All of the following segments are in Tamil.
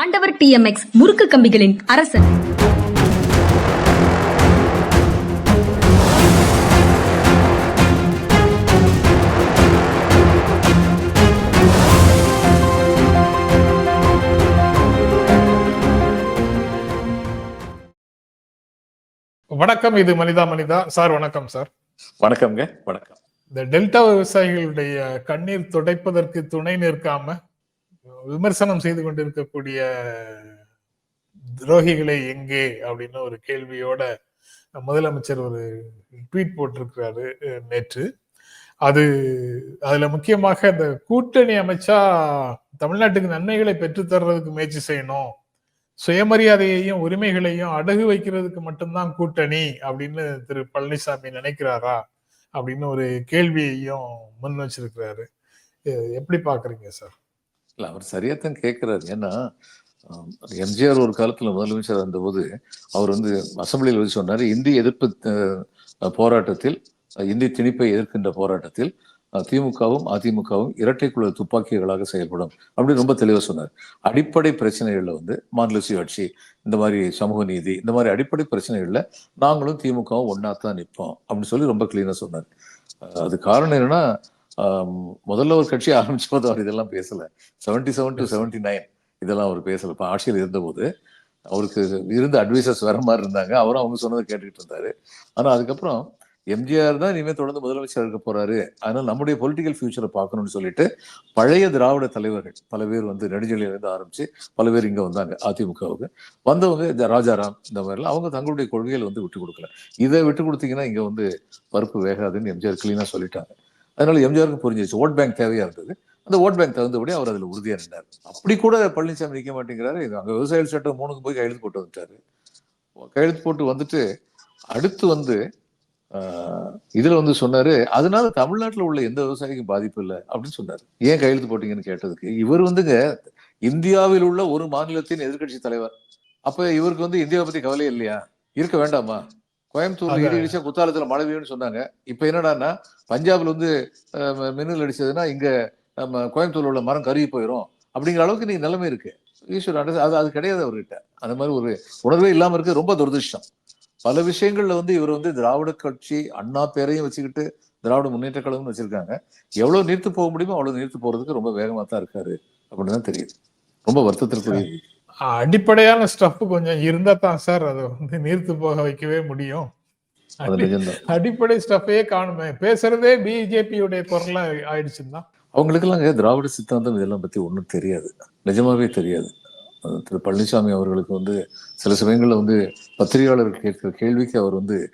ஆண்டவர் டிஎம்எக்ஸ் முறுக்கு கம்பிகளின் அரசன். வணக்கம் இது மனிதா மனிதா. சார் வணக்கம் சார். வணக்கம்ங்க வணக்கம். இந்த டெல்டா விவசாயிகளுடைய கண்ணீர் துடைப்பதற்கு துணை நிற்காம விமர்சனம் செய்து கொண்டிருக்கக்கூடிய துரோகிகளை எங்கே அப்படின்னு ஒரு கேள்வியோட முதலமைச்சர் ஒரு ட்வீட் போட்டிருக்கிறாரு நேற்று. அது அதுல முக்கியமாக இந்த கூட்டணி அமைச்சா தமிழ்நாட்டுக்கு நன்மைகளை பெற்றுத்தர்றதுக்கு முயற்சி செய்யணும். சுயமரியாதையையும் உரிமைகளையும் அடகு வைக்கிறதுக்கு மட்டும்தான் கூட்டணி அப்படின்னு திரு பழனிசாமி நினைக்கிறாரா அப்படின்னு ஒரு கேள்வியையும் முன் வச்சிருக்கிறாரு. எப்படி பாக்குறீங்க சார்? இல்லை அவர் சரியாத்தான் கேட்குறாரு ஏன்னா எம்ஜிஆர் ஒரு காலத்தில் முதலமைச்சர் இருந்தபோது அவர் வந்து அசம்பிளியில் வந்து சொன்னார் இந்தி எதிர்ப்பு போராட்டத்தில் இந்தி திணிப்பை எதிர்க்கின்ற போராட்டத்தில் திமுகவும் அதிமுகவும் இரட்டை குழு துப்பாக்கிகளாக செயல்படும் அப்படின்னு ரொம்ப தெளிவாக சொன்னார். அடிப்படை பிரச்சனைகளில் வந்து மாநில சுயாட்சி இந்த மாதிரி சமூக நீதி இந்த மாதிரி அடிப்படை பிரச்சனைகளில் நாங்களும் திமுகவும் ஒன்றா தான் நிற்போம் அப்படின்னு சொல்லி ரொம்ப கிளீனாக சொன்னார். அது காரணம் என்னன்னா முதல்ல ஒரு கட்சி ஆரம்பிச்ச போது அவர் இதெல்லாம் பேசல. Seventy seven to seventy nine இதெல்லாம் அவர் பேசல. இப்போ ஆட்சியில் இருந்தபோது அவருக்கு இருந்த அட்வைசர்ஸ் வேற மாதிரி இருந்தாங்க. அவரும் அவங்க சொன்னதை கேட்டுக்கிட்டு இருந்தாரு. ஆனா அதுக்கப்புறம் எம்ஜிஆர் தான் இனிமேல் தொடர்ந்து முதலமைச்சர் இருக்க போறாரு. அதனால நம்முடைய பொலிட்டிக்கல் ஃபியூச்சரை பார்க்கணும்னு சொல்லிட்டு பழைய திராவிட தலைவர்கள் பல பேர் வந்து நெடுஞ்செழியில இருந்து ஆரம்பிச்சு பல பேர் இங்க வந்தாங்க அதிமுகவுக்கு. வந்தவங்க இந்த ராஜாராம் இந்த மாதிரிலாம் அவங்க தங்களுடைய கொள்கைகளை வந்து விட்டு கொடுக்கல. இதை விட்டு கொடுத்தீங்கன்னா இங்க வந்து பருப்பு வேகாதுன்னு எம்ஜிஆர் கிளீனா சொல்லிட்டாங்க. அதனால எம்ஜிஆருக்கு புரிஞ்சிச்சு ஓட் பேங்க் தேவையா இருந்தது. அந்த ஓட் பேங்க் தகுந்தபடி அவர் அதில் உறுதியாக இருந்தார். அப்படி கூட பழனிசாமி நிற்க மாட்டேங்கிறாரு. இது அங்க விவசாயிகள் சட்டம் மூணுக்கு போய் கையெழுத்து போட்டு வந்துட்டாரு. கையெழுத்து போட்டு வந்துட்டு அடுத்து வந்து ஆஹ், இதுல வந்து சொன்னாரு அதனால தமிழ்நாட்டுல உள்ள எந்த விவசாயிக்கும் பாதிப்பு இல்லை அப்படின்னு சொன்னாரு. ஏன் கையெழுத்து போட்டீங்கன்னு கேட்டதுக்கு இவர் வந்துங்க இந்தியாவில் உள்ள ஒரு மாநிலத்தின் எதிர்க்கட்சி தலைவர். அப்ப இவருக்கு வந்து இந்தியாவை பத்தி கவலை இல்லையா? இருக்க வேண்டாமா? கோயம்புத்தூர்ல. இடி இடிச்சா குத்தாலத்துல மழை பெய்யும்னு சொன்னாங்க. இப்ப என்னடான்னா பஞ்சாப்ல வந்து மின்னல் அடிச்சதுன்னா இங்க நம்ம கோயம்புத்தூர்ல உள்ள மரம் கருகி போயிடும் அப்படிங்கிற அளவுக்கு நீங்க நிலைமை இருக்கு. ஈஸ்வர் அண்டர் அது அது கிடையாது அவர்கிட்ட. அந்த மாதிரி ஒரு உணர்வே இல்லாம இருக்கு. ரொம்ப துரதிருஷ்டம். பல விஷயங்கள்ல வந்து இவர் வந்து திராவிட கட்சி அண்ணா பேரையும் வச்சுக்கிட்டு திராவிட முன்னேற்ற கழகம்னு வச்சிருக்காங்க. எவ்வளவு நீர்த்து போக முடியுமோ அவ்வளவு நீர்த்து போறதுக்கு ரொம்ப வேகமா தான் இருக்காரு. அப்படின்னு தான் தெரியுது. ரொம்ப வருத்தத்திற்குரிய அடிப்படையான ஸ்டஃப் கொஞ்சம் இருந்தா தான் சார் அதை வந்து நீர்த்து போக வைக்கவே முடியும். அடிப்படை ஸ்டஃபே காணுமே. பேசுறதே பிஜேபியுடைய குரலா ஆயிடுச்சுன்னா. அவங்களுக்கெல்லாம் திராவிட சித்தாந்தம் இதெல்லாம் பத்தி ஒன்றும் தெரியாது. நிஜமாவே தெரியாது. திரு பழனிசாமி அவர்களுக்கு வந்து சில சமயங்கள்ல வந்து பத்திரிகையாளர்கள் கேட்கிற கேள்விக்கு அவர் வந்து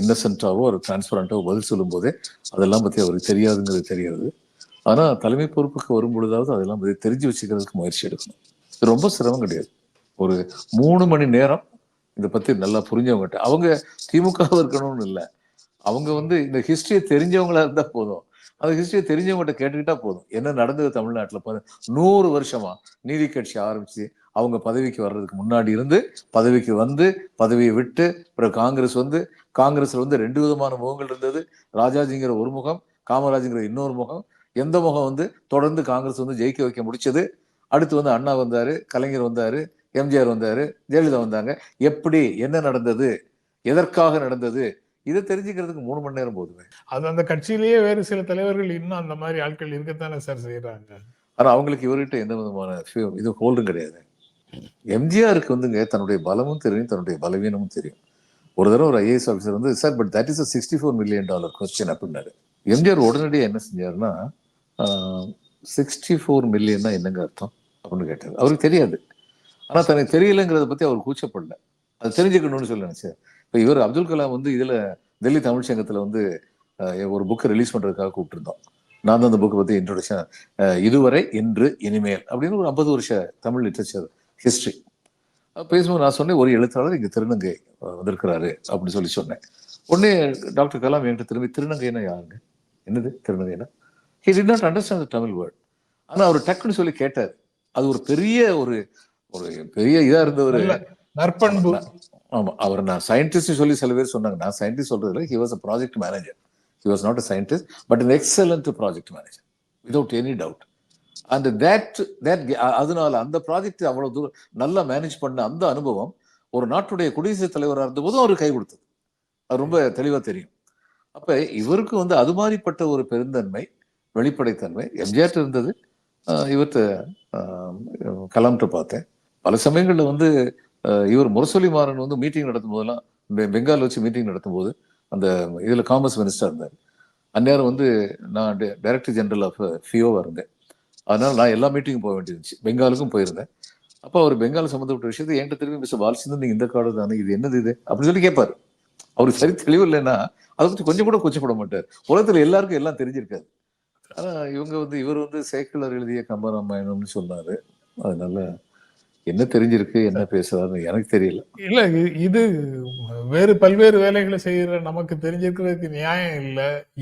இன்னசென்ட்டாவோ ஒரு டிரான்ஸ்பரண்டாவோ பதில் சொல்லும் போதே அதெல்லாம் பத்தி அவருக்கு தெரியாதுங்கிறது தெரியாது. ஆனா தலைமை பொறுப்புக்கு வரும் பொழுதாவது அதெல்லாம் பத்தி தெரிஞ்சு வச்சுக்கிறதுக்கு முயற்சி எடுக்கணும். இது ரொம்ப சிரமம் கிடையாது. ஒரு மூணு மணி நேரம் இதை பத்தி நல்லா புரிஞ்சவங்ககிட்ட. அவங்க திமுக இருக்கணும்னு இல்லை. அவங்க வந்து இந்த ஹிஸ்டரியை தெரிஞ்சவங்களா இருந்தா போதும். அந்த ஹிஸ்டரியை தெரிஞ்சவங்ககிட்ட கேட்டுக்கிட்டா போதும். என்ன நடந்தது தமிழ்நாட்டில்? பாரு நூறு வருஷமா நீதி கட்சி ஆரம்பிச்சு அவங்க பதவிக்கு வர்றதுக்கு முன்னாடி இருந்து பதவிக்கு வந்து பதவியை விட்டு அப்புறம் காங்கிரஸ் வந்து காங்கிரஸ்ல வந்து ரெண்டு விதமான முகங்கள் இருந்தது. ராஜாஜிங்கிற ஒரு முகம் காமராஜுங்கிற இன்னொரு முகம். எந்த முகம் வந்து தொடர்ந்து காங்கிரஸ் வந்து ஜெயிக்க வைக்க முடிச்சது? அடுத்து வந்து அண்ணா வந்தாரு கலைஞர் வந்தாரு எம்ஜிஆர் வந்தாரு ஜெயலலிதா வந்தாங்க. எப்படி என்ன நடந்தது எதற்காக நடந்தது இதை தெரிஞ்சுக்கிறதுக்கு மூணு மணி நேரம் போதுமே. அது அந்த கட்சியிலேயே வேறு சில தலைவர்கள் இன்னும் அந்த மாதிரி ஆட்கள் இருக்கத்தானே சார் செய்யறாங்க ஆனா அவங்களுக்கு இவர்கிட்ட எந்த விதமான இது ஹோல்டும் கிடையாது. எம்ஜிஆருக்கு வந்துங்க தன்னுடைய பலமும் தெரியும் தன்னுடைய பலவீனமும் தெரியும். ஒரு தடவை ஒரு ஐஏஎஸ் ஆஃபீஸர் வந்து sir but that is a sixty four million dollar question அப்படின்னாரு. எம்ஜிஆர் உடனடியாக என்ன செஞ்சாருன்னா சிக்ஸ்டி ஃபோர் மில்லியன்னா என்னங்க அர்த்தம்? அப்படின்னு கேட்டார். அவருக்கு தெரியாது. ஆனால் தனக்கு தெரியலங்கிறத பற்றி அவர் கூச்சப்படல. அது தெரிஞ்சுக்கணும்னு சொல்லி நினைச்சார். இப்போ இவர் அப்துல் கலாம் வந்து இதில் டெல்லி தமிழ் சங்கத்தில் வந்து ஒரு புக்கை ரிலீஸ் பண்ணுறதுக்காக கூப்பிட்டுருந்தோம். நான் தான் அந்த புக்கை பற்றி இன்ட்ரொடக்ஷன் இதுவரை இன்று இனிமேல் அப்படின்னு ஒரு ஐம்பது வருஷ தமிழ் லிட்ரேச்சர் ஹிஸ்ட்ரி பேசும்போது நான் சொன்னேன் ஒரு எழுத்தாளர் இங்கே திருநங்கை வந்திருக்கிறாரு அப்படின்னு சொல்லி சொன்னேன். உடனே டாக்டர் கலாம் என்கிட்ட திரும்பி திருநங்கைன்னா யாருங்க? என்னது? திருநங்கைன்னா? He did not understand the Tamil word ஆனா அவர் டக்குன்னு சொல்லி கேட்டார். அது ஒரு பெரிய ஒரு ஒரு பெரிய இதா இருந்த ஒரு நல்ல நற்பண்பு. ஆமா. அவர் நான் சயின்டிஸ்ட் சொல்லி சில பேர் சொன்னாங்க. நான் சயின்டிஸ்ட் சொல்றது இல்லை he was a project manager he was not a scientist but an excellent project manager without any doubt அந்த தேட் தேட் அதனால அந்த ப்ராஜெக்ட் அவ்வளவு தூரம் நல்லா மேனேஜ் பண்ண அந்த அனுபவம் ஒரு நாட்டுடைய குடியரசுத் தலைவராக இருந்தபோதும் அவர் கை கொடுத்தது. அது ரொம்ப தெளிவா தெரியும். அப்ப இவருக்கு வந்து அது மாதிரிப்பட்ட ஒரு பெருந்தன்மை வெளிப்படைத்தன்மை எம்ஜிஆர் இருந்தது. ஆஹ் ஆஹ் கலாம்கிட்ட பார்த்தேன். பல சமயங்களில் வந்து இவர் முரசொலி மாறன் வந்து மீட்டிங் நடத்தும் போதெல்லாம் பெங்கால் வச்சு மீட்டிங் நடத்தும் போது அந்த இதில் காமர்ஸ் மினிஸ்டர் இருந்தார். அந்நேரம் வந்து நான் டைரக்டர் ஜெனரல் ஆஃப் ஃபியோவாக இருந்தேன். அதனால் நான் எல்லா மீட்டிங்கும் போக வேண்டியிருந்துச்சு பெங்காலுக்கும் போயிருந்தேன். அப்போ அவர் பெங்கால் சம்மந்தப்பட்ட விஷயத்தை என்கிட்ட திரும்பி மிஸ்டர் பாலச்சந்திரன் நீங்கள் இந்த கார்டு தானே இது என்னது இது? அப்படின்னு சொல்லி கேட்பார். அவருக்கு சரி தெளிவு இல்லைன்னா அதை பற்றி கொஞ்சம் கூட கொச்சப்பட மாட்டார். உலகத்தில் எல்லாருக்கும் எல்லாம் தெரிஞ்சிருக்காது. ஆனா இவங்க வந்து இவர் வந்து சேக்கிழர் எழுதிய கம்பராமாயணம்னு சொன்னாரு. அதனால என்ன தெரிஞ்சிருக்கு என்ன பேசுறாருன்னு எனக்கு தெரியல. இல்ல இது வேறு பல்வேறு வேலைகளை செய்யற நமக்கு தெரிஞ்சிருக்கிறதுக்கு நியாயம் இல்ல.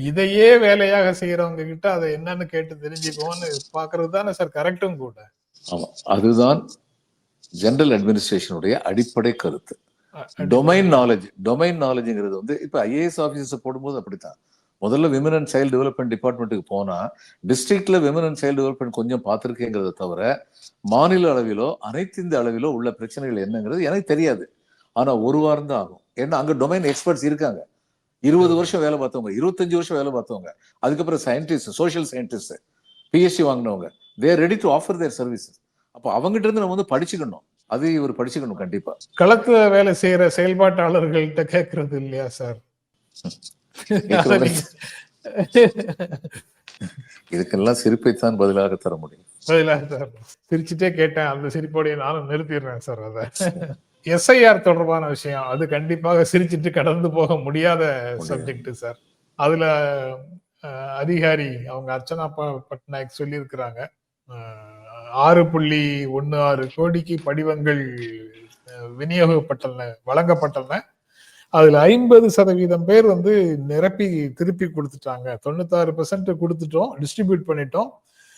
இதையே வேலையாக செய்யறவங்க கிட்ட அதை என்னன்னு கேட்டு தெரிஞ்சுக்கோன்னு பாக்குறது தானே சார் கரெக்டும் கூட. ஆமா அதுதான் ஜெனரல் அட்மினிஸ்ட்ரேஷனுடைய அடிப்படை கருத்து. டொமைன் நாலேஜ் டொமைன் நாலேஜ்ங்கிறது வந்து இப்ப ஐஏஎஸ் ஆபீசர்ஸ் போடும்போது அப்படித்தான். முதல்ல விமன் அண்ட் சைல்டு டெவலப்மெண்ட் டிபார்ட்மெண்ட்டுக்கு போனா டிஸ்ட்ரிக்ட்ல விமன் அண்ட் சைல்டு டெவலப்மெண்ட் கொஞ்சம் பார்த்திருக்கேங்கிறத தவிர மாநில அளவிலோ அனைத்து இந்த அளவிலோ உள்ள பிரச்சனைகள் என்னங்கிறது எனக்கு தெரியாது. ஆனா ஒரு வாரம் தான் ஆகும். ஏன்னா அங்க டொமைன் எக்ஸ்பர்ட்ஸ் இருக்காங்க. இருபது வருஷம் வேலை பார்த்தவங்க இருபத்தஞ்சு வருஷம் வேலை பார்த்தவங்க. அதுக்கப்புறம் சயின்டிஸ்ட் சோஷியல் சயின்டிஸ்ட் பிஎஸ்சி வாங்கினவங்க. They're ready to offer their services அப்போ அவங்ககிட்ட இருந்து நம்ம வந்து படிச்சுக்கணும். அது இவர் படிச்சுக்கணும் கண்டிப்பா. களத்துல வேலை செய்யற செயல்பாட்டாளர்கள்ட்ட கேக்குறது இல்லையா சார்? கேட்கறது இதுக்கெல்லாம் சிரிப்பைத்தான் பதிலாக தர முடியும். பதிலா சார் சிரிச்சுட்டே கேட்டேன் அந்த சிரிப்போடைய நானும் நிறுத்திடுறேன் சார் அதை. எஸ்ஐஆர் தொடர்பான விஷயம் அது கண்டிப்பாக சிரிச்சிட்டு கடந்து போக முடியாத சப்ஜெக்ட் சார். அதுல அதிகாரி அவங்க அர்ச்சனா ப- பட்நாயக் சொல்லியிருக்கிறாங்க. ஆறு புள்ளி ஒன்னு ஆறு கோடிக்கு படிவங்கள் விநியோகப்பட்டன வழங்கப்பட்டன. அதுல ஐம்பது சதவீதம் பேர் வந்து நிரப்பி திருப்பி கொடுத்துட்டாங்க. தொண்ணூத்தாறு பெர்சன்ட் கொடுத்துட்டோம் டிஸ்ட்ரிபியூட் பண்ணிட்டோம்.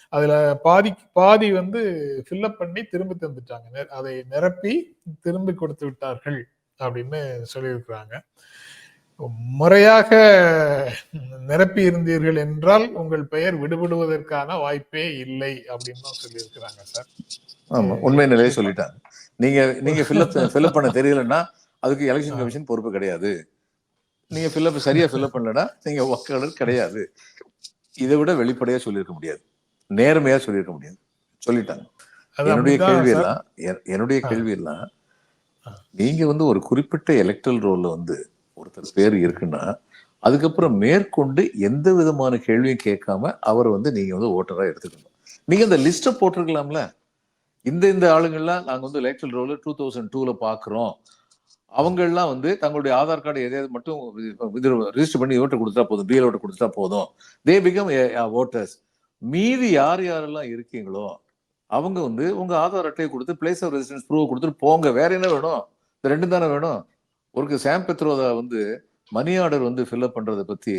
அதுல பாதி பாதி வந்து ஃபில்அப் பண்ணி திரும்ப தந்துட்டாங்க. நெ- அதை நிரப்பி திரும்பி கொடுத்து விட்டார்கள் அப்படின்னு சொல்லியிருக்கிறாங்க. முறையாக நிரப்பி இருந்தீர்கள் என்றால் உங்கள் பெயர் விடுபடுவதற்கான வாய்ப்பே இல்லை அப்படின்னு சொல்லியிருக்கிறாங்க சார். ஆமா உண்மை நிலையை சொல்லிட்டாங்க. நீங்க நீங்க ஃபில்அப் ஃபில்அப் பண்ண தெரியலன்னா அதுக்கு எலெக்ஷன் கமிஷன் பொறுப்பு கிடையாது. நீங்க ஃபில்அப் சரியா ஃபில்அப் பண்ணலன்னா நீங்க வாக்காளர் கிடையாது. இதை விட வெளிப்படையா சொல்லியிருக்க முடியாது. நேர்மையா சொல்லியிருக்க முடியாது. சொல்லிட்டாங்க. என்னுடைய கேள்வி. எல்லாம் என்- என்னுடைய கேள்வி எல்லாம் நீங்க வந்து ஒரு குறிப்பிட்ட எலக்ட்ரல் ரோல்ல வந்து ஒருத்தர் பேர் இருக்குன்னா அதுக்கப்புறம் மேற்கொண்டு எந்த விதமான கேள்வியும் கேட்காம அவரை வந்து நீங்க வந்து ஓட்டரா எடுத்துக்கணும். நீங்க இந்த லிஸ்ட்டை போட்டிருக்கலாம்ல. இந்த இந்த ஆளுங்கள்லாம் நாங்க வந்து எலக்ட்ரல் ரோல் டூ தௌசண்ட் டூல பாக்குறோம். அவங்கெல்லாம் வந்து தங்களுடைய ஆதார் கார்டு எதையாவது மட்டும் இது ரிஜிஸ்டர் பண்ணி ஓட்டர் கொடுத்தா போதும் பிஎல் ஓட்டர் கொடுத்தா போதும். தே பிகம் ஓட்டர்ஸ் மீதி யார் யாரெல்லாம் இருக்கீங்களோ அவங்க வந்து உங்க ஆதார் அட்டையை கொடுத்து பிளேஸ் ஆஃப் ரெசிடென்ஸ் ப்ரூவ் கொடுத்துட்டு போங்க. வேற என்ன வேணும்? இந்த ரெண்டு தானே வேணும்? ஒரு சாம் பெத்ரோதா வந்து மணி ஆர்டர் வந்து ஃபில்அப் பண்றதை பத்தி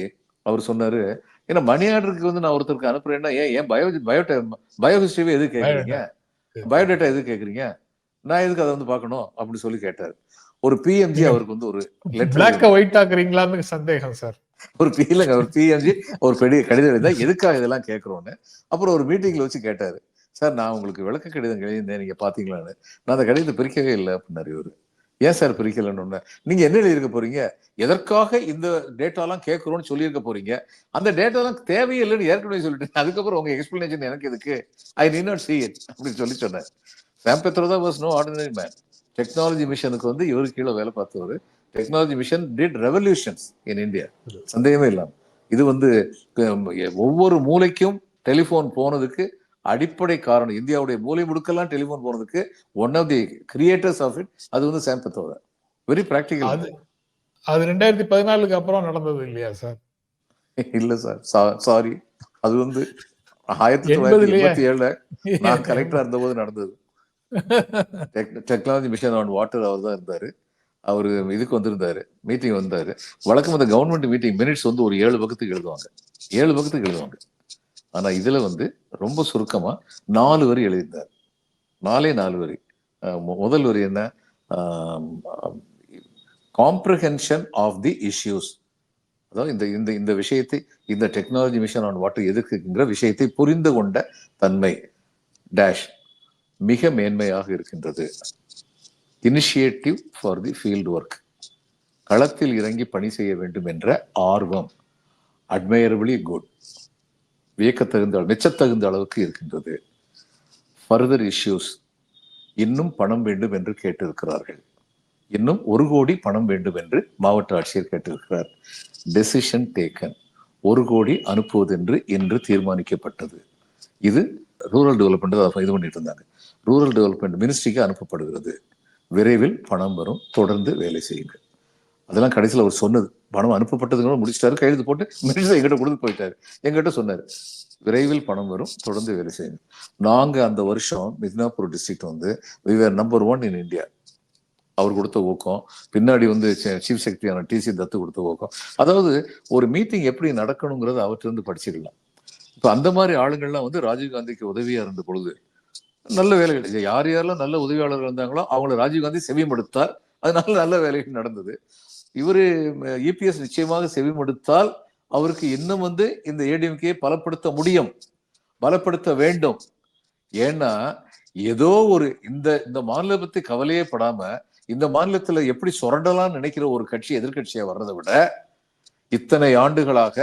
அவர் சொன்னாரு. ஏன்னா மணி ஆர்டருக்கு வந்து நான் ஒருத்தருக்கு அனுப்புறேன்னா ஏன் ஏன் பயோ பயோடே பயோ ஹிஸ்டரியே எது கேட்குறீங்க பயோடேட்டா எது கேட்குறீங்க நான் எதுக்கு அதை வந்து பார்க்கணும் அப்படின்னு சொல்லி கேட்டார். ஒரு பிஎம்ஜி அவருக்கு வந்து ஒரு பிளாக் லெட்டர் ஒயிட் ஆக்குறீங்களான்னு சந்தேகம் சார் ஒரு இல்லைங்க ஒரு பிஎம்ஜி ஒரு பெரிய கடிதம் எழுதா எதுக்காக இதெல்லாம் கேட்குறோன்னு. அப்புறம் ஒரு மீட்டிங்ல வச்சு கேட்டாரு. சார் நான் உங்களுக்கு விளக்க கடிதம் எழுதியிருந்தேன் நீங்க பாத்தீங்களான்னு நான் அந்த கடிதத்தை பிரிக்கவே இல்லை அப்படின்னாரு இவரு. ஏன் சார் பிரிக்கலன்னு ஒண்ணு? நீங்க என்ன எழுதியிருக்க போறீங்க? எதற்காக இந்த டேட்டாலாம் கேட்குறோம்னு சொல்லியிருக்க போறீங்க? அந்த டேட்டாலாம் தேவையே இல்லைன்னு ஏற்கனவே சொல்லிட்டேன். அதுக்கப்புறம் உங்க எக்ஸ்பிளனேஷன் எனக்கு எதுக்கு? ஐ நீ நாட் see it அப்படின்னு சொல்லி சொன்னேன் Sam Pitroda was no ordinary man technology மிஷனுக்கு வந்து இவரு கீழே வேலை பார்த்தவர். Technology mission did revolutions in India சந்தேகமே இல்லாம. இது வந்து ஒவ்வொரு மூலைக்கும் டெலிஃபோன் போனதுக்கு அடிப்படை காரணம் இந்தியாவுடைய மூலை முடுக்கெல்லாம் டெலிஃபோன் போனதுக்கு one of the creators of it அது வந்து சாம் பெத்ரோதா வெரி அது ப்ராக்டிக்கல் அது ரெண்டாயிரத்தி பதினாலுக்கு அப்புறம் நடந்தது இல்லையா சார்? இல்ல சார். சாரி அது வந்து ஆயிரத்தி தொள்ளாயிரத்தி எண்பத்தி ஏழுல நான் கலெக்டரா இருந்தபோது நடந்தது. டெக்னாலஜி மிஷன் ஆன் வாட்டர் அவர் தான் இருந்தாரு. அவரு இதுக்கு வந்திருந்தாரு மீட்டிங் வந்தாரு. வழக்கம் அந்த கவர்மெண்ட் மீட்டிங் மினிட்ஸ் வந்து ஒரு ஏழு பக்கத்துக்கு எழுதுவாங்க. ஏழு பக்கத்துக்கு எழுதுவாங்க. ஆனா இதுல வந்து ரொம்ப சுருக்கமா நாலு வரி எழுதியிருந்தார். நாலே நாலு வரி. முதல் வரி என்ன? காம்ப்ரஹென்ஷன் ஆஃப் தி இஷ்யூஸ் அதாவது இந்த இந்த இந்த விஷயத்தை இந்த டெக்னாலஜி மிஷன் ஆன் வாட்டர் எதுக்குங்கிற விஷயத்தை புரிந்து கொண்ட தன்மை. டேஷ் மிக மேன்மையாக இருக்கின்றது. Initiative for the field work களத்தில் இறங்கி பணி செய்ய வேண்டும் என்ற ஆர்வம். அட்மையரபிளி குட் வியக்கத்தகுந்த மெச்சத்தகுந்த அளவுக்கு இருக்கின்றது. ஃபர்தர் இஷ்யூஸ் இன்னும் பணம் வேண்டும் என்று கேட்டிருக்கிறார்கள். இன்னும் ஒரு கோடி பணம் வேண்டும் என்று மாவட்ட ஆட்சியர் கேட்டிருக்கிறார். டெசிஷன் டேக்கன் ஒரு கோடி அனுப்புவது என்று இன்று தீர்மானிக்கப்பட்டது. இது ரூரல் டெவலப்மெண்ட் இது பண்ணிட்டு இருந்தாங்க. ரூரல் டெவலப்மெண்ட் மினிஸ்ட்ரிக்கு அனுப்பப்படுகிறது. விரைவில் பணம் வரும். தொடர்ந்து வேலை செய்யுங்கள். அதெல்லாம் கடைசியில் அவர் சொன்னது. பணம் அனுப்பப்பட்டது கூட முடிச்சிட்டாரு கையெழுத்து போட்டு மினிஸ்டர் எங்கிட்ட கொடுத்து போயிட்டாரு. எங்கிட்ட சொன்னார் விரைவில் பணம் வரும். தொடர்ந்து வேலை செய்யுங்க நாங்கள் அந்த வருஷம் மித்னாபூர் டிஸ்ட்ரிக்ட் வந்து விவர் நம்பர் ஒன் இன் இந்தியா அவர் கொடுத்த ஊக்கம் பின்னாடி வந்து சீஃப் செக்ரட்டரியான டிசி தத்து கொடுத்த ஊக்கம். அதாவது ஒரு மீட்டிங் எப்படி நடக்கணுங்கிறத அவற்றிலிருந்து படிச்சிடலாம் இப்போ அந்த மாதிரி ஆளுங்கள்லாம் வந்து ராஜீவ்காந்திக்கு உதவியாக இருந்த பொழுது நல்ல வேலைகள் யார் யாரெல்லாம் நல்ல உதவியாளர்கள் இருந்தாங்களோ அவங்கள ராஜீவ்காந்தி செவிமடுத்தார். அதனால நல்ல வேலைகள் நடந்தது. இவர் இபிஎஸ் நிச்சயமாக செவிமடுத்தால் அவருக்கு இன்னும் வந்து இந்த ஏடிஎம்கே பலப்படுத்த முடியும். பலப்படுத்த வேண்டும். ஏன்னா ஏதோ ஒரு இந்த இந்த மாநில பத்தி கவலையே படாம இந்த மாநிலத்துல எப்படி சுரண்டலாம்னு நினைக்கிற ஒரு கட்சி எதிர்கட்சியா வர்றதை விட இத்தனை ஆண்டுகளாக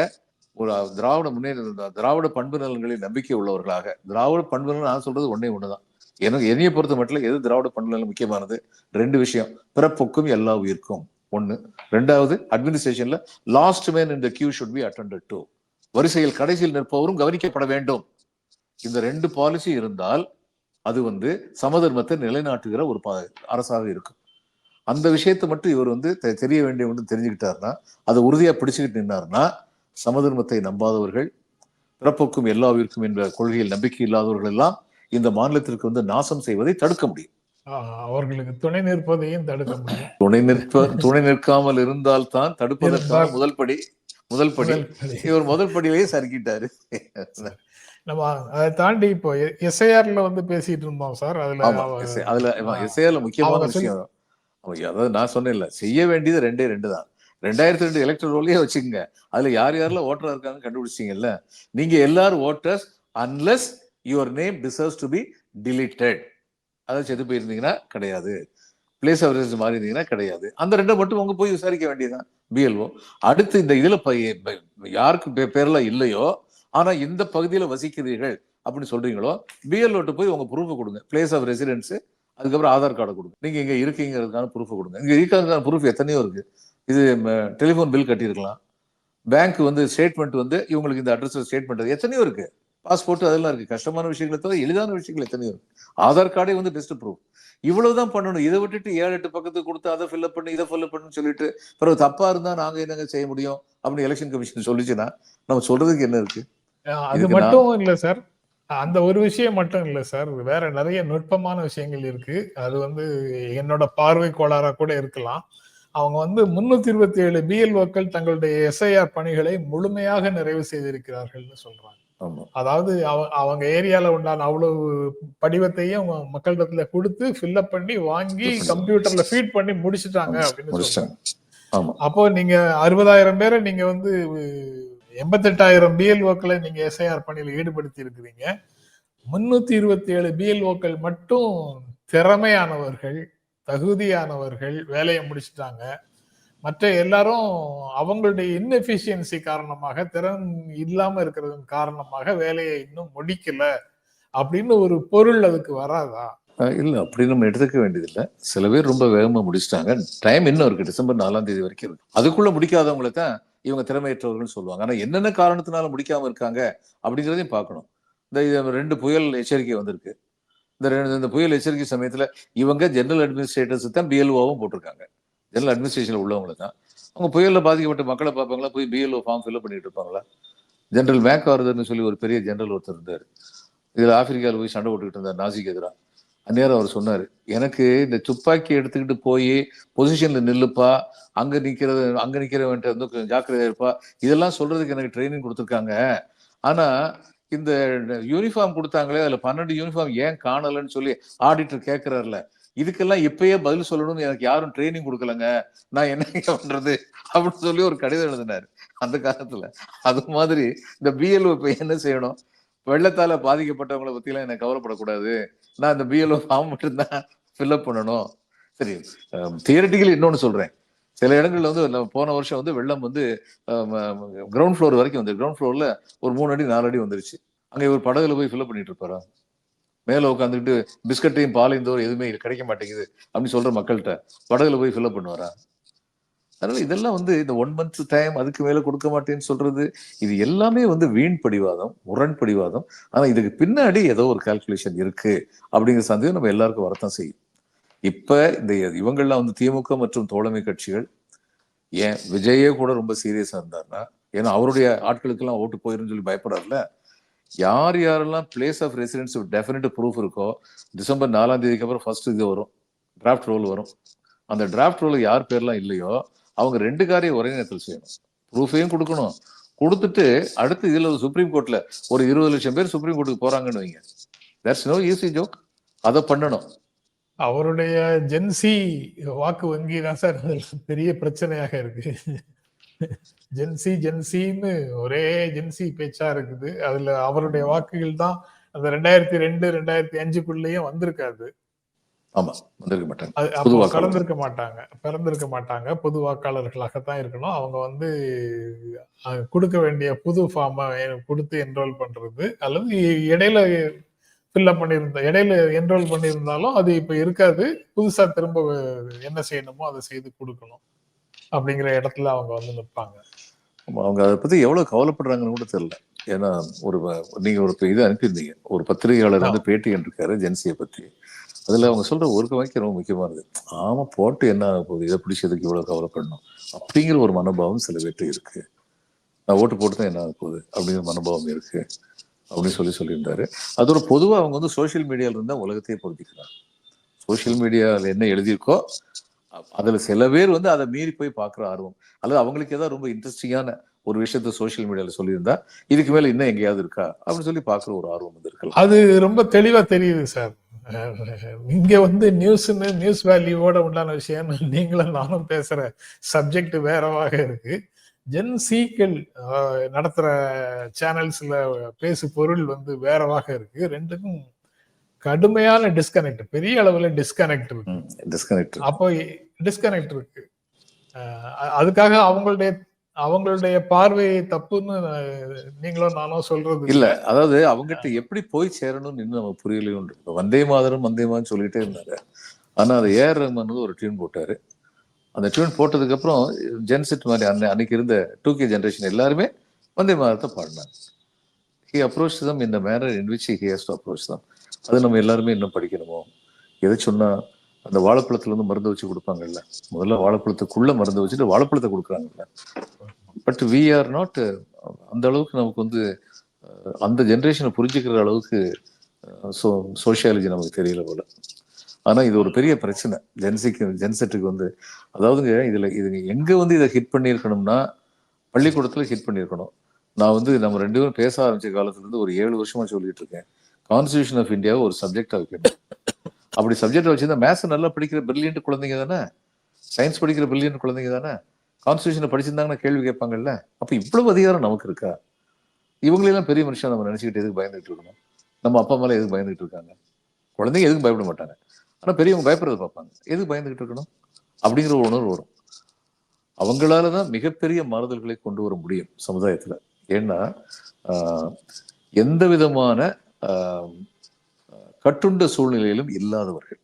ஒரு திராவிட முன்னேற்ற திராவிட பண்பு நலன்களில் நம்பிக்கை உள்ளவர்களாக. திராவிட பண்பு நலன் நான் சொல்றது ஒன்னே ஒண்ணுதான். எனக்கு என்னைய பொறுத்த மட்டும் எது திராவிட பண்பு நலன் முக்கியமானது? ரெண்டு விஷயம். பிறப்புக்கும் எல்லா உயிர்க்கும். ஒன்று ரெண்டாவது அட்மினிஸ்ட்ரேஷன்ல லாஸ்ட் மேன் இந்த queue should be attended to வரிசையில் கடைசியில் நிற்பவரும் கவனிக்கப்பட வேண்டும். இந்த ரெண்டு பாலிசி இருந்தால் அது வந்து சமதர்மத்தை நிலைநாட்டுகிற ஒரு பா- அரசாக இருக்கும். அந்த விஷயத்தை மட்டும் இவர் வந்து தெ- தெரிய வேண்டிய ஒன்று தெரிஞ்சுக்கிட்டாருன்னா அதை உறுதியாக பிடிச்சுக்கிட்டு நின்னாருன்னா சமதர்மத்தை நம்பாதவர்கள் பிறப்புக்கும் எல்லாவிற்கும் என்ற கொள்கையில் நம்பிக்கை இல்லாதவர்கள் எல்லாம் இந்த மாநிலத்திற்கு வந்து நாசம் செய்வதை தடுக்க முடியும். அவர்களுக்கு துணை நிற்பதையும் தடுக்க முடியும். துணை நிற்ப துணை நிற்காமல் இருந்தால் தான் தடுப்பதற்கான முதல் படி முதல் படி. இவர் முதல் படியிலேயே சறுக்கிட்டாரு. நம்ம அதை தாண்டி இப்போ எஸ்ஐஆர்ல வந்து பேசிட்டு இருந்தோம் சார். அதுல அதுல. எஸ்ஏல முக்கியமான விஷயம். அதாவது நான் சொன்னேன்ல செய்ய வேண்டியது ரெண்டே ரெண்டு தான். ரெண்டாயிரத்தி ரெண்டு எலக்ட்ரல் ரோலையே வச்சுக்கோங்க. அதுல யார் யாரெல்லாம் ஓட்டரா இருக்காங்க கண்டுபிடிச்சிங்கல்ல நீங்க எல்லாரும் voters unless your name deserves to be deleted அதாவது செத்து போயிருந்தீங்கன்னா கிடையாது. பிளேஸ் ஆஃப் ரெசிடன்ஸ் மாறி இருந்தீங்கன்னா கிடையாது. அந்த ரெண்டை மட்டும் உங்க போய் விசாரிக்க வேண்டியதுதான். பிஎல்ஓ அடுத்து இந்த இதுல யாருக்கு பே- பேர்லாம் இல்லையோ ஆனா இந்த பகுதியில வசிக்கிறீர்கள் அப்படின்னு சொல்றீங்களோ பிஎல்ஓட்டு போய் உங்க ப்ரூஃப் கொடுங்க. பிளேஸ் ஆஃப் ரெசிடென்ஸ் அதுக்கப்புறம் ஆதார் கார்டை கொடுங்க. நீங்க இங்க இருக்கீங்கிறதுக்கான ப்ரூஃப் கொடுங்க. இங்க இருக்கிறதுக்கான ப்ரூஃப் எத்தனையோ இருக்கு. இது டெலிஃபோன் பில் கட்டியிருக்கலாம். பேங்க் வந்து ஸ்டேட்மெண்ட் வந்து இவங்களுக்கு இந்த அட்ரஸ் ஸ்டேட்மெண்ட் எத்தனையோ இருக்கு. பாஸ்போர்ட் அதெல்லாம் இருக்கு. கஷ்டமான விஷயங்களை தவிர எளிதான விஷயங்கள் எத்தனையோ இருக்கு. ஆதார் கார்டே வந்து பெஸ்ட் ப்ரூஃப் இவ்வளவுதான் பண்ணணும். இதை விட்டுட்டு ஏழு எட்டு பக்கத்துக்கு கொடுத்து அதை ஃபில்அப் பண்ணி இதை ஃபில்அப் பண்ணுன்னு சொல்லிட்டு பிறகு தப்பா இருந்தா நாங்க என்னங்க செய்ய முடியும் அப்படின்னு எலெக்ஷன் கமிஷன் சொல்லிச்சுன்னா நம்ம சொல்றதுக்கு என்ன இருக்கு? அது மட்டும் இல்ல சார் அந்த ஒரு விஷயம் மட்டும் இல்ல சார் வேற நிறைய நுட்பமான விஷயங்கள் இருக்கு. அது வந்து என்னோட பார்வை கோளாறா கூட இருக்கலாம். அவங்க வந்து முன்னூத்தி இருபத்தி ஏழு பிஎல்ஓக்கள் தங்களுடைய எஸ்ஐஆர் பணிகளை முழுமையாக நிறைவு செய்திருக்கிறார்கள்னு சொல்றாங்க. அதாவது அவ- அவங்க ஏரியால உண்டான அவ்வளவு படிவத்தையும் அவங்க மக்களிடத்துல கொடுத்து ஃபில்அப் பண்ணி வாங்கி. கம்ப்யூட்டர்ல ஃபீட் பண்ணி முடிச்சிட்டாங்க அப்படின்னு சொல்றாங்க. அப்போ நீங்க அறுபதாயிரம் பேரை நீங்க வந்து எண்பத்தெட்டாயிரம் பிஎல்ஓக்களை நீங்க எஸ்ஐஆர் பணியில் ஈடுபடுத்தி இருக்கிறீங்க. முன்னூத்தி இருபத்தி ஏழு பிஎல்ஓக்கள் மட்டும் திறமையானவர்கள் தகுதியானவர்கள் வேலையை முடிச்சிட்டாங்க. மற்ற எல்லாரும் அவங்களுடைய இன்எஃபிஷியன்சி காரணமாக திறன் இல்லாமல் இருக்கிறது காரணமாக வேலையை இன்னும் முடிக்கல அப்படின்னு ஒரு பொருள் அதுக்கு வராதா? இல்லை அப்படி நம்ம எடுத்துக்க வேண்டியதில்லை. சில பேர் ரொம்ப வேகமாக முடிச்சிட்டாங்க. டைம் இன்னும் இருக்கு. டிசம்பர் நாலாம் தேதி வரைக்கும் இருக்கு. அதுக்குள்ள முடிக்காதவங்களை தான் இவங்க திறமையற்றவர்கள் சொல்லுவாங்க. ஆனால் என்னென்ன காரணத்தினால முடிக்காம இருக்காங்க அப்படிங்கிறதையும் பார்க்கணும். இந்த இது ரெண்டு புயல் எச்சரிக்கை வந்திருக்கு. இந்த இந்த புயல் எச்சரிக்கை சமயத்தில் இவங்க ஜெனரல் அட்மினிஸ்ட்ரேட்டர்ஸ் தான் பிஎல்ஓவும் போட்டிருக்காங்க. ஜெனரல் அட்மினிஸ்ட்ரேஷன் உள்ளவங்களை தான். அவங்க புயலில் பாதிக்கப்பட்ட மக்களை பார்ப்பாங்களா? போய் பிஎல்ஓ ஃபார்ம் ஃபில்அப் பண்ணிட்டு இருப்பாங்களா? ஜென்ரல் மேக் வருதுன்னு சொல்லி ஒரு பெரிய ஜெனரல் ஒருத்தர் இருந்தார். இதில் ஆப்பிரிக்காவில் போய் சண்டை போட்டுக்கிட்டு இருந்தார் நாசிக்கு எதிராக அந்நேரம் அவர் சொன்னார் எனக்கு இந்த துப்பாக்கி எடுத்துக்கிட்டு போய் பொசிஷனில் நில்லுப்பா அங்கே நிற்கிறது அங்கே நிற்கிறவன்ட்டு வந்து கொஞ்சம் ஜாக்கிரதையா இருப்பா. இதெல்லாம் சொல்கிறதுக்கு எனக்கு ட்ரைனிங் கொடுத்துருக்காங்க. ஆனால் இந்த யூனிஃபார்ம் கொடுத்தாங்களே அதுல பன்னெண்டு யூனிஃபார்ம் ஏன் காணலன்னு சொல்லி ஆடிட்டர் கேட்கிறாருல இதுக்கெல்லாம் இப்பயே பதில் சொல்லணும்னு எனக்கு யாரும் ட்ரைனிங் கொடுக்கலங்க. நான் என்ன பண்றது? அப்படின்னு சொல்லி ஒரு கடிதம் எழுதினாரு. அந்த காலத்துல. அது மாதிரி இந்த பிஎல்ஓ இப்போ என்ன செய்யணும்? வெள்ளத்தால பாதிக்கப்பட்டவங்களை பத்திலாம் எனக்கு கவலைப்படக்கூடாது. நான் இந்த பிஎல்ஓ ஃபார்ம் மட்டும்தான் ஃபில்அப் பண்ணணும். சரி தியரட்டிக்கலி இன்னொன்னு சொல்றேன். சில இடங்கள்ல வந்து போன வருஷம் வந்து வெள்ளம் வந்து கிரவுண்ட் ஃப்ளோர் வரைக்கும் வந்து கிரவுண்ட் ஃப்ளோர்ல ஒரு மூணு அடி நாலு அடி வந்துருச்சு. அங்கே ஒரு படகுல போய் ஃபில்அப் பண்ணிட்டு இருப்பாரா? மேல உட்காந்துக்கிட்டு பிஸ்கட்டையும் பாலையும் தோறும் எதுவுமே கிடைக்க மாட்டேங்குது அப்படின்னு சொல்ற மக்கள்கிட்ட படகுல போய் ஃபில்அப் பண்ணுவாரா? அதனால இதெல்லாம் வந்து இந்த ஒன் மந்த் டைம் அதுக்கு மேல கொடுக்க மாட்டேன்னு சொல்றது இது எல்லாமே வந்து வீண் படிவாதம் முரண் படிவாதம் ஆனா இதுக்கு பின்னாடி ஏதோ ஒரு கால்குலேஷன் இருக்கு அப்படிங்கிற சந்தேகம் நம்ம எல்லாருக்கும் வரத்தான் செய்யும். இப்ப இந்த இவங்கள்லாம் வந்து திமுக மற்றும் தோழமை கட்சிகள் ஏன் விஜயே கூட ரொம்ப சீரியஸா இருந்தாருன்னா ஏன்னா அவருடைய ஆட்களுக்கெல்லாம் ஓட்டு போயிருன்னு சொல்லி பயப்படாதுல யார் யாரெல்லாம் place of residence definite proof இருக்கோ டிசம்பர் நாலாம் தேதிக்கு அப்புறம் ஃபர்ஸ்ட் இது வரும் டிராஃப்ட் ரோல் வரும். அந்த டிராஃப்ட் ரோல் யார் பேர்லாம் இல்லையோ அவங்க ரெண்டு காரியம் ஒரே நேரத்தில் செய்யணும். ப்ரூஃபையும் கொடுக்கணும். கொடுத்துட்டு அடுத்து இதில் சுப்ரீம் கோர்ட்டில் ஒரு இருபது லட்சம் பேர் சுப்ரீம் கோர்ட்டுக்கு போகிறாங்கன்னு வைங்க. தட்ஸ் நோ ஈஸி ஜோக் அதை பண்ணணும். அவருடைய ஜென்சி வாக்கு வங்கி தான் சார். பெரிய பிரச்சனையாக இருக்கு. ஜென்சி ஜென்சின்னு ஒரே ஜென்சி பேச்சா இருக்குது. அதுல அவருடைய வாக்குகள் தான் அந்த ரெண்டாயிரத்தி ரெண்டு ரெண்டாயிரத்தி அஞ்சுக்குள்ளேயும் வந்திருக்காது. கலந்திருக்க மாட்டாங்க. பிறந்திருக்க மாட்டாங்க. பொது வாக்காளர்களாகத்தான் இருக்கணும். அவங்க வந்து கொடுக்க வேண்டிய புது ஃபார்மை கொடுத்து என்ரோல் பண்றது. அல்லது இடையில ஃபில்அப் பண்ணியிருந்த இடையில என்ரோல் பண்ணியிருந்தாலும் அது இப்ப இருக்காது. புதுசா திரும்ப என்ன செய்யணுமோ அதை செய்து கொடுக்கணும் அப்படிங்கிற இடத்துல அவங்க வந்து நிற்பாங்க. அவங்க அதை பத்தி எவ்வளவு கவலைப்படுறாங்கன்னு கூட தெரியல. ஏன்னா ஒரு வ- நீங்க ஒரு இது அனுப்பியிருந்தீங்க. ஒரு பத்திரிகையாளர் வந்து பேட்டி இருக்காரு ஜென்சியை பத்தி. அதுல அவங்க சொல்ற ஒரு வாக்கியம் ரொம்ப முக்கியமானது ஆமா போட்டு என்ன ஆக போகுது? இதை பிடிச்சதுக்கு இவ்வளவு கவலைப்படணும்? அப்படிங்கிற ஒரு மனோபாவம் சில பேர்ட்டு இருக்கு. நான் ஓட்டு போட்டு தான் என்ன ஆக போகுது? அப்படிங்கிற மனோபாவம் இருக்கு. அப்படின்னு சொல்லி சொல்லியிருந்தாரு. அதோட பொதுவாக அவங்க வந்து சோஷியல் மீடியாவில் இருந்தால் உலகத்தையே பொருத்திக்கிறாங்க சோஷியல் மீடியாவில் என்ன எழுதியிருக்கோ அதில் சில பேர் வந்து அதை மீறி போய் பார்க்குற ஆர்வம். அல்லது அவங்களுக்கு ஏதாவது ரொம்ப இன்ட்ரெஸ்டிங்கான ஒரு விஷயத்த சோஷியல் மீடியாவில் சொல்லியிருந்தா இதுக்கு மேலே இன்னும் எங்கேயாவது இருக்கா? அப்படின்னு சொல்லி பார்க்குற ஒரு ஆர்வம் வந்து இருக்கலாம். அது ரொம்ப தெளிவாக தெரியுது சார். இங்கே இங்க வந்து நியூஸ்னு நியூஸ் வேல்யூவோட உண்டான விஷயம் நீங்களும் நானும் பேசுற சப்ஜெக்ட் வேறவாக இருக்கு. ஜென் சீக்கள் நடத்துற சேனல்ஸ்ல பேசு பொருள் வந்து வேறவாக இருக்கு. ரெண்டுக்கும் கடுமையான டிஸ்கனெக்ட் பெரிய அளவுல டிஸ்கனெக்ட் இருக்கு. டிஸ்கனெக்ட் அப்போ டிஸ்கனெக்ட் இருக்கு. அதுக்காக அவங்களுடைய அவங்களுடைய பார்வை தப்புன்னு நீங்களும் நானும் சொல்றது இல்ல அதாவது அவங்ககிட்ட எப்படி போய் சேரணும்னு இன்னும் நம்ம புரியலையும் வந்தே மாதரம் வந்தே மாதம் சொல்லிட்டே இருந்தாரு ஆனா அது ஏஆர் ரஹ்மான் ஒரு டியூன் போட்டாரு. அந்த டியூன் போட்டதுக்கப்புறம் ஜென்செட் மாதிரி அன்னை அன்னைக்கு இருந்த டூ கே ஜென்ரேஷன் எல்லாருமே வந்தே மாதத்தை பாடினாங்க. ஹி அப்ரோச் தம் இந்த manner in which he has to approach them அது நம்ம எல்லாருமே இன்னும் படிக்கணுமோ? எதை சொன்னால் அந்த வாழைப்பழத்துலேருந்து மருந்து வச்சு கொடுப்பாங்கல்ல. முதல்ல வாழைப்பழத்துக்குள்ளே மருந்து வச்சுட்டு வாழைப்பழத்தை கொடுக்குறாங்கல்ல. பட் வி ஆர் நாட் அந்த அளவுக்கு நமக்கு வந்து அந்த ஜென்ரேஷனை புரிஞ்சுக்கிற அளவுக்கு சோ சோஷியாலஜி நமக்கு தெரியல போல. ஆனா இது ஒரு பெரிய பிரச்சனை. ஜென்சிக்கு ஜென்செட்டுக்கு வந்து அதாவதுங்க இதுல இது எங்கே வந்து இதை ஹிட் பண்ணியிருக்கணும்னா பள்ளிக்கூடத்துல ஹிட் பண்ணியிருக்கணும். நான் வந்து நம்ம ரெண்டு பேரும் பேச ஆரம்பிச்ச காலத்துல இருந்து ஒரு ஏழு வருஷமா சொல்லிட்டு இருக்கேன். கான்ஸ்டியூஷன் ஆஃப் இந்தியாவை ஒரு சப்ஜெக்டாக வைக்கணும் அப்படி சப்ஜெக்ட் வச்சிருந்தா மேத்ஸ் நல்லா படிக்கிற பிரில்லியன்ட் குழந்தைங்க தானே? சயின்ஸ் படிக்கிற பிரில்லியன்ட் குழந்தைங்க தானே? கான்ஸ்டியூஷனை படிச்சிருந்தாங்கன்னா கேள்வி கேட்பாங்கல்ல? அப்போ இவ்வளவு அதிகாரம் நமக்கு இருக்கா? இவங்களெல்லாம் பெரிய மனுஷன் நம்ம நினச்சிக்கிட்டு எதுக்கு பயந்துட்டு இருக்கணும்? நம்ம அப்பா மேலே எதுக்கு பயந்துட்டு இருக்காங்க? குழந்தைங்க எதுக்கும் பயப்பட மாட்டாங்க. ஆனா பெரியவங்க பயப்படுறது பார்ப்பாங்க. எது பயந்துகிட்டு இருக்கணும்? அப்படிங்கிற ஒரு உணர்வு வரும். அவங்களாலதான் மிகப்பெரிய மாறுதல்களை கொண்டு வர முடியும் சமுதாயத்துல. ஏன்னா ஆஹ், எந்த விதமான ஆஹ், கட்டுண்ட சூழ்நிலையிலும் இல்லாதவர்கள்.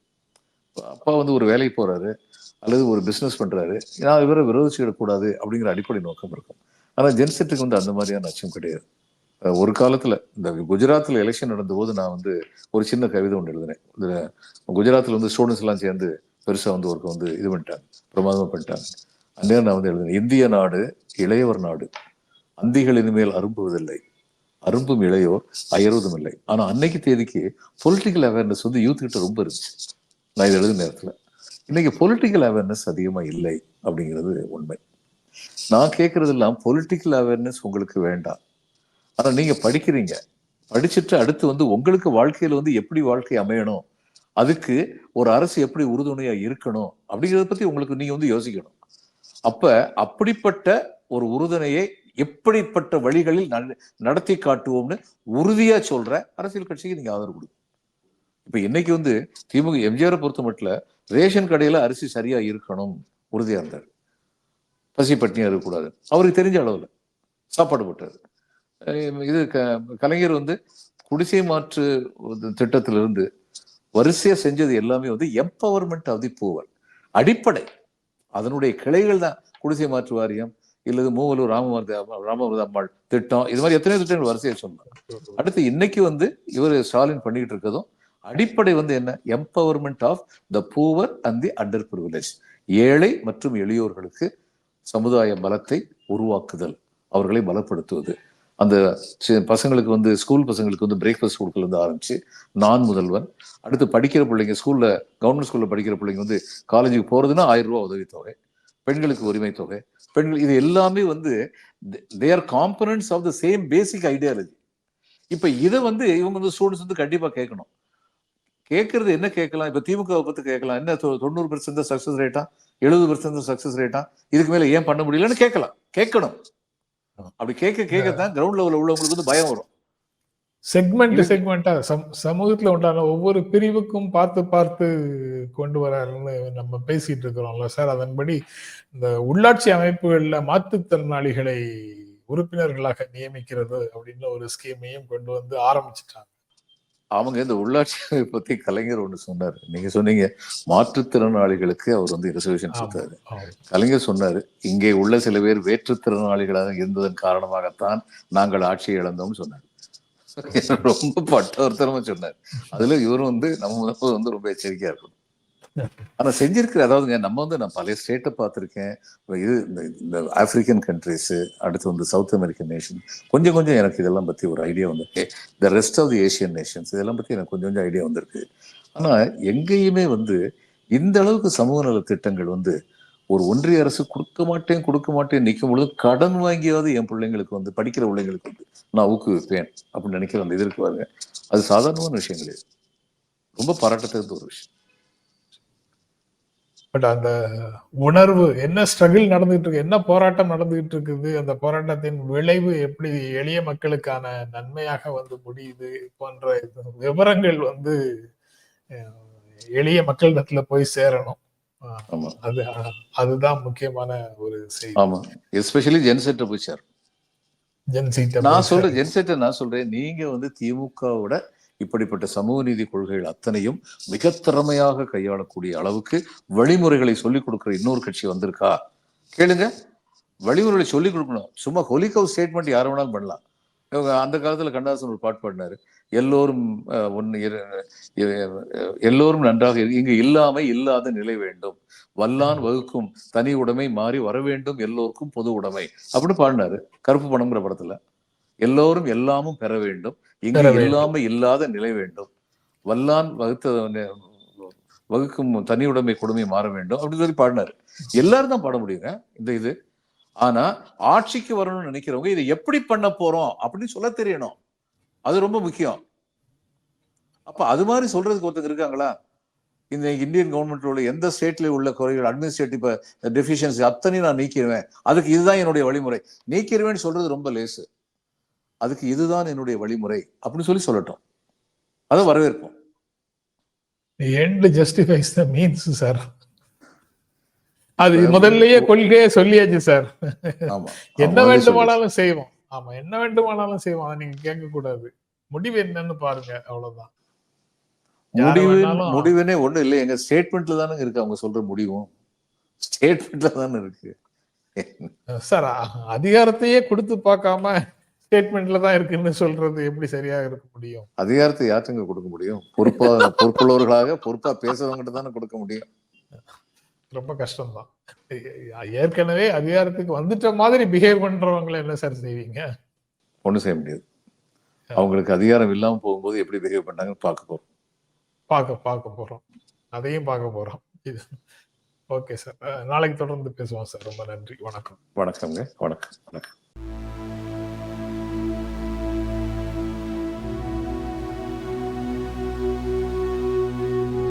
அப்பா வந்து ஒரு வேலைக்கு போறாரு அல்லது ஒரு பிசினஸ் பண்றாரு. நான் இவரை விரோதிச்சுக்கிடக்கூடாது அப்படிங்கிற அடிப்படை நோக்கம் இருக்கும். ஆனா ஜென்செட்டுக்கு வந்து அந்த மாதிரியான அச்சம் கிடையாது. ஒரு காலத்துல இந்த குஜராத்ல எலெக்ஷன் நடந்த போது நான் வந்து ஒரு சின்ன கவிதை ஒன்று எழுதினேன். இதில் குஜராத்ல வந்து ஸ்டூடெண்ட்ஸ் எல்லாம் சேர்ந்து பெருசா வந்து ஒருக்க வந்து இது பண்ணிட்டாங்க பிரமாதமா பண்ணிட்டாங்க. அந்நேரம் நான் வந்து எழுதினேன் இந்திய நாடு இளையவர் நாடு. அந்திகள் இனிமேல் அரும்புவதில்லை. அரும்பும் இளையோர் அயர்வதும் இல்லை. ஆனா அன்னைக்கு தேதிக்கு பொலிட்டிக்கல் அவேர்னஸ் வந்து யூத் கிட்ட ரொம்ப இருந்துச்சு. நான் இது எழுதின நேரத்துல. இன்னைக்கு பொலிட்டிக்கல் அவேர்னஸ் அதிகமா இல்லை அப்படிங்கிறது உண்மை. நான் கேட்கறதெல்லாம் பொலிட்டிக்கல் அவேர்னஸ் உங்களுக்கு வேண்டாம். ஆனால் நீங்க படிக்கிறீங்க. படிச்சுட்டு அடுத்து வந்து உங்களுக்கு வாழ்க்கையில வந்து எப்படி வாழ்க்கை அமையணும்? அதுக்கு ஒரு அரசு எப்படி உறுதுணையா இருக்கணும்? அப்படிங்கிறத பத்தி உங்களுக்கு நீங்க வந்து யோசிக்கணும். அப்ப அப்படிப்பட்ட ஒரு உறுதுணையை எப்படிப்பட்ட வழிகளில் நட- நடத்தி காட்டுவோம்னு உறுதியா சொல்ற அரசியல் கட்சிக்கு நீங்க ஆதரவு கொடுங்க. இப்ப இன்னைக்கு வந்து திமுக எம்ஜிஆரை பொறுத்த மட்டும் ரேஷன் கடையில அரிசி சரியா இருக்கணும் உறுதியா இருந்தார். பசி பட்டினியா இருக்கக்கூடாது. அவருக்கு தெரிஞ்ச அளவுல சாப்பாடு போட்டாரு. இது க- கலைஞர் வந்து குடிசை மாற்று திட்டத்திலிருந்து வரிசையா செஞ்சது எல்லாமே வந்து எம்பவர்மெண்ட் ஆஃப் தி பூவர் அடிப்படை. அதனுடைய கிளைகள் தான் குடிசை மாற்று வாரியம் இல்லது மூவலூர் ராமவர்த ராமவர்த அம்மாள் திட்டம். இது மாதிரி எத்தனையோ திட்டங்கள் வரிசையை சொன்னார் அடுத்து இன்னைக்கு வந்து இவர் ஸ்டாலின் பண்ணிக்கிட்டு இருக்கதும் அடிப்படை வந்து என்ன? Empowerment of the poor and the underprivilege ஏழை மற்றும் எளியோர்களுக்கு சமுதாய பலத்தை உருவாக்குதல். அவர்களை பலப்படுத்துவது. அந்த பசங்களுக்கு வந்து ஸ்கூல் பசங்களுக்கு வந்து பிரேக்ஃபாஸ்ட் கொடுக்கல வந்து ஆரம்பிச்சு நான் முதல்வன். அடுத்து படிக்கிற பிள்ளைங்க ஸ்கூல்ல கவர்மெண்ட் ஸ்கூல்ல படிக்கிற பிள்ளைங்க வந்து காலேஜுக்கு போறதுன்னா ஆயிரம் ரூபா உதவித்தொகை பெண்களுக்கு உரிமை தொகை. பெண்கள் இது எல்லாமே வந்து they are components of the same basic ideology இப்போ இதை வந்து இவங்க வந்து ஸ்டூடெண்ட்ஸ் வந்து கண்டிப்பாக கேட்கணும். கேட்கறது என்ன கேட்கலாம்? இப்போ திமுக பற்றி கேட்கலாம். என்ன தொண்ணூறு பெர்சென்ட் சக்ஸஸ் ரேட்டா எழுபது பெர்சென்ட் சக்ஸஸ் ரேட்டா இதுக்கு மேலே ஏன் பண்ண முடியலன்னு கேட்கலாம். கேட்கணும். அப்படி கேட்க கேட்கத்தான் கிரவுண்ட் லெவல்ல உள்ளவங்களுக்கு வந்து பயம் வரும். செக்மெண்ட் செக்மெண்டா சமூகத்துல உண்டான ஒவ்வொரு பிரிவுக்கும் பார்த்து பார்த்து கொண்டு வராருன்னு நம்ம பேசிட்டு இருக்கிறோம்ல சார். அதன்படி இந்த உள்ளாட்சி அமைப்புகள்ல மாற்றுத்திறனாளிகளை உறுப்பினர்களாக நியமிக்கிறது அப்படின்னு ஒரு ஸ்கீமையும் கொண்டு வந்து ஆரம்பிச்சிட்டாங்க. அவங்க இந்த உள்ளாட்சி பத்தி கலைஞர் ஒண்ணு சொன்னாரு. நீங்க சொன்னீங்க மாற்றுத்திறனாளிகளுக்கு அவர் வந்து ரிசர்வேஷன் கொடுத்தாரு. கலைஞர் சொன்னாரு இங்கே உள்ள சில பேர் வேற்றுத்திறனாளிகளாக இருந்ததன் காரணமாகத்தான் நாங்கள் ஆட்சியை இழந்தோம்னு சொன்னார். ரொம்ப பட்டவர்த்தனமா சொன்னார். அதுல இவரும் வந்து நம்ம வந்து ரொம்ப எச்சரிக்கையா இருக்கணும். ஆனா செஞ்சிருக்கிற அதாவதுங்க நம்ம வந்து நான் பழைய ஸ்டேட்டை பார்த்துருக்கேன். இது இந்த- இந்த ஆப்பிரிக்கன் கண்ட்ரிஸ் அடுத்து வந்து சவுத் அமெரிக்கன் நேஷன் கொஞ்சம் கொஞ்சம் எனக்கு இதெல்லாம் பத்தி ஒரு ஐடியா வந்திருக்கு. The rest of the Asian nations இதெல்லாம் பத்தி எனக்கு கொஞ்சம் கொஞ்சம் ஐடியா வந்திருக்கு. ஆனா எங்கேயுமே வந்து இந்த அளவுக்கு சமூக நல திட்டங்கள் வந்து ஒரு ஒன்றிய அரசு கொடுக்க மாட்டேன் கொடுக்க மாட்டேன் நிற்கும் பொழுது கடன் வாங்கியாவது என் பிள்ளைங்களுக்கு வந்து படிக்கிற பிள்ளைங்களுக்கு வந்து நான் ஊக்குவிப்பேன் அப்படின்னு நினைக்கிற அந்த இது இருக்கு பாருங்க. அது சாதாரணமான விஷயம் கிடையாது ரொம்ப பாராட்டத்தகுந்த ஒரு விஷயம். பட் அந்த உணர்வு என்ன ஸ்ட்ரகிள் நடந்துகிட்டு இருக்கு என்ன போராட்டம் நடந்துகிட்டு இருக்குது அந்த போராட்டத்தின் விளைவு எப்படி எளிய மக்களுக்கான நன்மையாக வந்து முடியுது போன்ற விவரங்கள் வந்து எளிய மக்களிடத்துல போய் சேரணும். அது அதுதான் முக்கியமான ஒரு செய்தி. ஆமா. எஸ்பெஷலி ஜென்செட்டை போய் சேரும் ஜென்சிட்ட நான் சொல்றேன் ஜென்செட்டை நான் சொல்றேன் நீங்க வந்து திமுகவோட இப்படிப்பட்ட சமூக நீதி கொள்கைகள் அத்தனையும் மிக திறமையாக கையாளக்கூடிய அளவுக்கு வழிமுறைகளை சொல்லிக் கொடுக்குற இன்னொரு கட்சி வந்திருக்கா? கேளுங்க. வழிமுறைகளை சொல்லிக் கொடுக்கணும். சும்மா ஹொலிகவ் ஸ்டேட்மெண்ட் யார் வேணாலும் பண்ணலாம். இவங்க அந்த காலத்தில் கண்ணதாசன் ஒரு பாட்டு பாடினாரு. எல்லோரும் ஒன்று ஒன்னு எல்லோரும் நன்றாக இங்கு இல்லாமை இல்லாத நிலை வேண்டும். வல்லான் வகுக்கும் தனி உடைமை மாறி வர வேண்டும் எல்லோருக்கும் பொது உடைமை. அப்படின்னு பாடினாரு. கருப்பு பணம்ங்கிற படத்துல. எல்லோரும் எல்லாமும் பெற வேண்டும். வேண்டும். இல்லாமை இல்லாத நிலை வேண்டும். வல்லான் வகுத்த வகுக்கும் தனி உடைமை கொடுமை மாற வேண்டும். அப்படின்னு சொல்லி பாடினாரு. எல்லாரும் தான் பாட முடியுங்க இந்த இது. ஆனா ஆட்சிக்கு வரணும்னு நினைக்கிறவங்க இதை எப்படி பண்ண போறோம் அப்படின்னு சொல்ல தெரியணும். அது ரொம்ப முக்கியம். அப்ப அது மாதிரி சொல்றதுக்கு ஒருத்தங்க இருக்காங்களா? இந்த இந்தியன் கவர்மெண்ட்ல உள்ள எந்த ஸ்டேட்ல உள்ள குறைகள் அட்மினிஸ்ட்ரேட்டிவ் டெஃபிஷியன்சி அத்தனையும் நான் நீக்கிடுவேன். அதுக்கு இதுதான் என்னுடைய வழிமுறை. நீக்கிடுவேன்னு சொல்றது ரொம்ப லேசு. அதுக்கு இதுதான் என்னுடைய வழிமுறை அப்படின்னு சொல்லி சொல்லட்டும். அதை வரவேற்போம். End justifies the means sir அது முதல்லயே கொள்கையே சொல்லியாச்சு சார் ஆமா. என்ன வேண்டுமானாலும் செய்வோம். ஆமா என்ன வேண்டுமானாலும் செய்வோம். அதை நீங்க கேட்க கூடாது முடிவு என்னன்னு பாருங்க அவ்வளவுதான். முடிவு முடிவுனே ஒண்ணும் இல்லை. எங்க ஸ்டேட்மெண்ட்ல தானே இருக்கு அவங்க சொல்ற முடிவும். ஸ்டேட்மெண்ட்ல தானே இருக்கு. சார் அதிகாரத்தையே கொடுத்து பார்க்காம ஸ்டேட்மெண்ட்ல தான் இருக்குன்னு சொல்றது எப்படி சரியா இருக்க முடியும்? அதிகாரத்தை யாற்றுங்க கொடுக்க முடியும்? பொறுப்பா பொறுப்புள்ளவர்களாக பொறுப்பா பேசுறவங்ககிட்ட தானே கொடுக்க முடியும்? ரொம்ப கஷ்டம்தான். ஏற்கனவே அதிகாரத்துக்கு வந்துட்ட மாதிரி பிஹேவ் பண்றவங்களை என்ன சார் செய்வீங்க? ஒண்ணும் செய்ய முடியாது. அவங்களுக்கு அதிகாரம் இல்லாம போகும்போது எப்படி பிஹேவ் பண்ணாங்கன்னு பார்க்க போறோம். பார்க்க பார்க்க போறோம். அதையும் பார்க்க போறோம். இது ஓகே சார் நாளைக்கு தொடர்ந்து பேசுவோம் சார் ரொம்ப நன்றி. வணக்கம். வணக்கம்ங்க. வணக்கம். வணக்கம்.